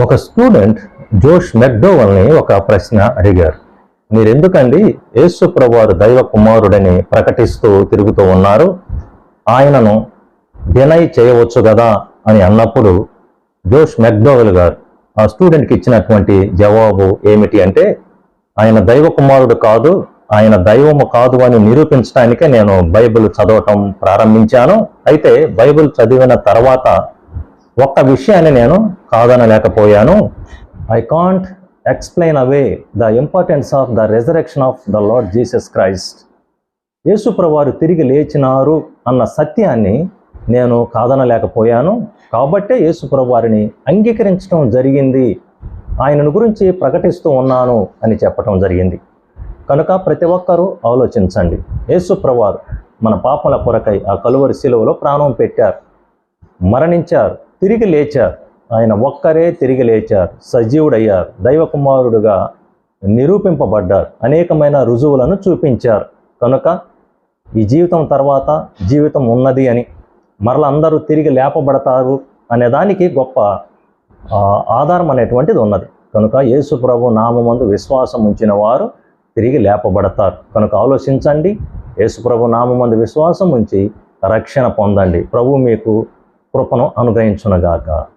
ఒక స్టూడెంట్ జోష్ మెక్డోవల్ని ఒక ప్రశ్న అడిగారు. మీరెందుకండి యేసు ప్రభువారు దైవ కుమారుడని ప్రకటిస్తూ తిరుగుతూ ఉన్నారు? ఆయనను డినై చేయవచ్చు కదా? అని అన్నప్పుడు జోష్ మెక్డోవెల్ గారు ఆ స్టూడెంట్కి ఇచ్చినటువంటి జవాబు ఏమిటి అంటే ఆయన దైవ కుమారుడు కాదు ఆయన దైవము కాదు అని నిరూపించడానికే నేను బైబిల్ చదవటం ప్రారంభించాను. అయితే బైబిల్ చదివిన తర్వాత ఒక్క విషయాన్ని నేను కాదనలేకపోయాను. I can't explain away the importance of the resurrection of the Lord Jesus Christ యేసుప్రవారు తిరిగి లేచినారు అన్న సత్యాన్ని నేను కాదనలేకపోయాను. కాబట్టే యేసుప్రవారిని అంగీకరించడం జరిగింది. ఆయనను గురించి ప్రకటిస్తూ ఉన్నాను అని చెప్పటం జరిగింది. కనుక ప్రతి ఒక్కరూ ఆలోచించండి. యేసుప్రవారు మన పాపల కొరకై ఆ కలువరి శిలువలో ప్రాణం పెట్టారు. మరణించారు. తిరిగి లేచారు. ఆయన ఒక్కరే తిరిగి లేచారు. సజీవుడయ్యారు. దైవకుమారుడుగా నిరూపింపబడ్డారు. అనేకమైన రుజువులను చూపించారు. కనుక ఈ జీవితం తర్వాత జీవితం ఉన్నది అని మరల అందరూ తిరిగి లేపబడతారు అనే దానికి గొప్ప ఆధారం అనేటువంటిది ఉన్నది. కనుక యేసు ప్రభు నామందు విశ్వాసం ఉంచిన వారు తిరిగి లేపబడతారు. కనుక ఆలోచించండి. యేసుప్రభు నామందు విశ్వాసం ఉంచి రక్షణ పొందండి. ప్రభు మీకు కృపను అనుగ్రహించునగాక.